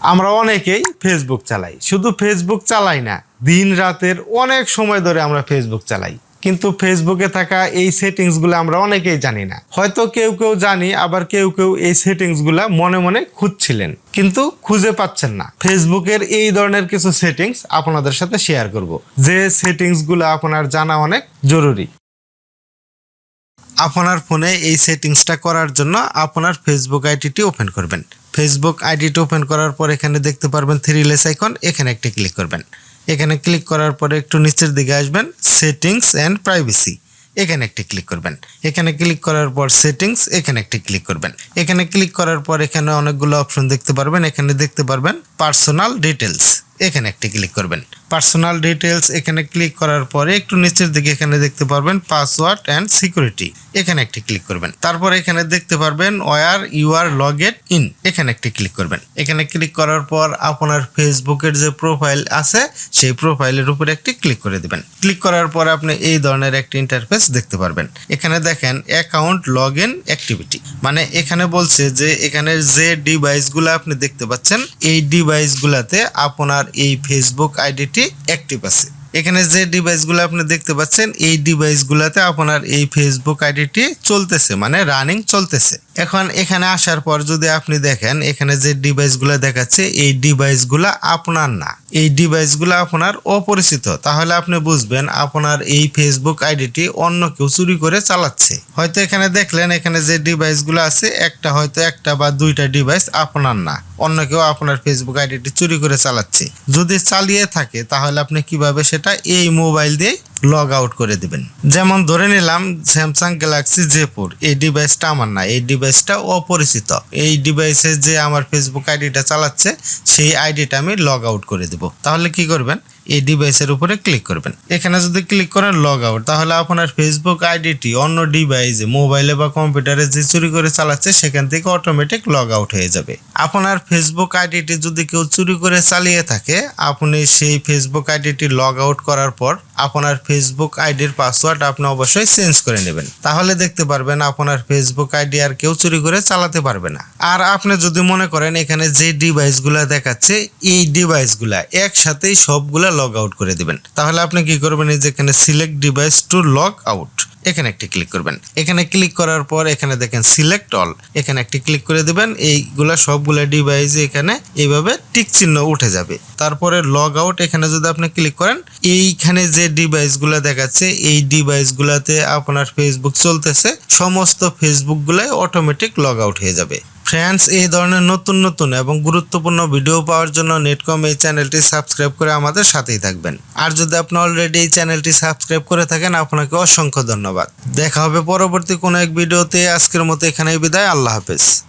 আমরা অনেকেই ফেসবুক চালাই। শুধু ফেসবুক চালাই না, দিন রাতের অনেক সময় ধরে আমরা ফেসবুক চালাই। কিন্তু ফেসবুকে থাকা এই সেটিংসগুলো আমরা অনেকেই জানি না। হয়তো কেউ কেউ জানি, আবার কেউ কেউ এই সেটিংসগুলো মনে মনে খুঁজছিলেন। কিন্তু খুঁজে পাচ্ছেন না। ফেসবুকের এই ধরনের কিছু সেটিংস আপনাদের সাথে শেয়ার করব। যে সেটিংসগুলো আপনার জানা অনেক জরুরি। আপনার ফোনে এই সেটিংসটা করার জন্য আপনার ফেসবুক আইডিটি ওপেন করবেন। ফেসবুক আইডিটা ওপেন করার পর এখানে দেখতে পারবেন থ্রি লেস আইকন এখানে একটি ক্লিক করবেন। এখানে ক্লিক করার পরে একটু নিচের দিকে আসবেন সেটিংস অ্যান্ড প্রাইভেসি এখানে একটি ক্লিক করবেন। এখানে ক্লিক করার পর সেটিংস এখানে একটি ক্লিক করবেন। এখানে ক্লিক করার পর এখানে অনেকগুলো অপশন দেখতে পারবেন, এখানে দেখতে পারবেন পার্সোনাল ডিটেলস এখানে একটি ক্লিক করবেন। পার্সোনাল ডিটেলস এখানে ক্লিক করার পরে একটু নিচের দিকে এখানে দেখতে পারবেন পাসওয়ার্ড অ্যান্ড সিকিউরিটি এখানে একটি ক্লিক করবেন। তারপর এখানে দেখতে পারবেন where you are logged in এখানে একটি ক্লিক করবেন। এখানে ক্লিক করার পর আপনার ফেসবুকের যে প্রোফাইল আছে, সেই প্রোফাইলের উপরে একটি ক্লিক করে দিবেন। ক্লিক করার পর আপনি এই ধরনের একটি ইন্টারফেস দেখতে পারবেন। এখানে দেখেন অ্যাকাউন্ট লগ ইন অ্যাক্টিভিটি মানে এখানে বলছে যে এখানে যে ডিভাইসগুলো আপনি দেখতে পাচ্ছেন, এই ডিভাইসগুলোতে আপনার এই ফেসবুক আইডিটি অ্যাক্টিভ আছে। এখানে যে ডিভাইসগুলো আপনি দেখতে পাচ্ছেন, এই ডিভাইসগুলোতে আপনার এই ফেসবুক আইডিটি চলতেছে মানে রানিং চলতেছে। এখন এখানে আসার পর যদি আপনি দেখেন, এখানে যে ডিভাইসগুলো দেখাচ্ছে, এই ডিভাইসগুলো আপনার না। এই ডিভাইসগুলো আপনার অপরিচিত। তাহলে আপনি বুঝবেন আপনার এই ফেসবুক আইডিটি অন্য কেউ চুরি করে চালাচ্ছে। হয়তো এখানে দেখলেন, এখানে যে ডিভাইসগুলো আছে, একটা হয়তো একটা বা দুইটা ডিভাইস আপনার না। অন্য কেউ আপনার ফেসবুক আইডিটি চুরি করে চালাচ্ছে। যদি চালিয়ে থাকে, তাহলে আপনি কীভাবে সেটা এই মোবাইল দিয়ে লগ আউট করে দেবেন। যেমন ধরে নিলাম স্যামসাং গ্যালাক্সি জে ফোর এই ডিভাইসটা আমার না, এই ডিভাইসটা অপরিচিত। এই ডিভাইসে যে আমার ফেসবুক আইডিটা চালাচ্ছে, সেই আইডিটা আমি লগ আউট করে দেব। তাহলে কি করবেন? এই ডিভাইসের উপরে ক্লিক করবেন। এখানে যদি ক্লিক করেন লগ আউট তাহলে আপনার ফেসবুক আইডিটি অন্য ডিভাইসে মোবাইলে বা কম্পিউটারে যে চুরি করে চালাচ্ছে, সেখান থেকে অটোমেটিক লগ আউট হয়ে যাবে। আপনার ফেসবুক আইডিটি যদি কেউ চুরি করে চালিয়ে থাকে, আপনি সেই ফেসবুক আইডিটি লগ আউট করার পর আপনার ফেসবুক আইডির পাসওয়ার্ড আপনি অবশ্যই চেঞ্জ করে নেবেন। তাহলে দেখতে পারবেন আপনার ফেসবুক আইডি আর কেউ চুরি করে চালাতে পারবে না। আর আপনি যদি মনে করেন এখানে যে ডিভাইসগুলো দেখাচ্ছে, এই ডিভাইসগুলা একসাথেই সবগুলা লগ আউট করে দিবেন। তাহলে আপনি কি করবেন, এই যে এখানে select device to log out এখানে একটি ক্লিক করবেন। এখানে ক্লিক করার পর এখানে দেখেন সিলেক্ট অল এখানে একটি ক্লিক করে দিবেন। এইগুলা সবগুলা ডিভাইস এখানে এইভাবে টিক চিহ্ন উঠে যাবে। তারপরে লগ আউট এখানে যদি আপনি ক্লিক করেন, এইখানে যে ডিভাইসগুলো দেখাচ্ছে, এই ডিভাইসগুলোতে আপনার ফেসবুক চলতেছে, সমস্ত ফেসবুকগুলাই অটোমেটিক লগ আউট হয়ে যাবে। ফ্রেন্ডস এই ধরনের নতুন নতুন এবং গুরুত্বপূর্ণ ভিডিও পাওয়ার জন্য নেটকম এই চ্যানেলটি সাবস্ক্রাইব করে আমাদের সাথেই থাকবেন। আর যদি আপনি অলরেডি এই চ্যানেলটি সাবস্ক্রাইব করে থাকেন, আপনাকে অসংখ্য ধন্যবাদ। দেখা হবে পরবর্তী কোনো এক ভিডিওতে আজকের মতো এখানেই বিদায়। আল্লাহ হাফেজ।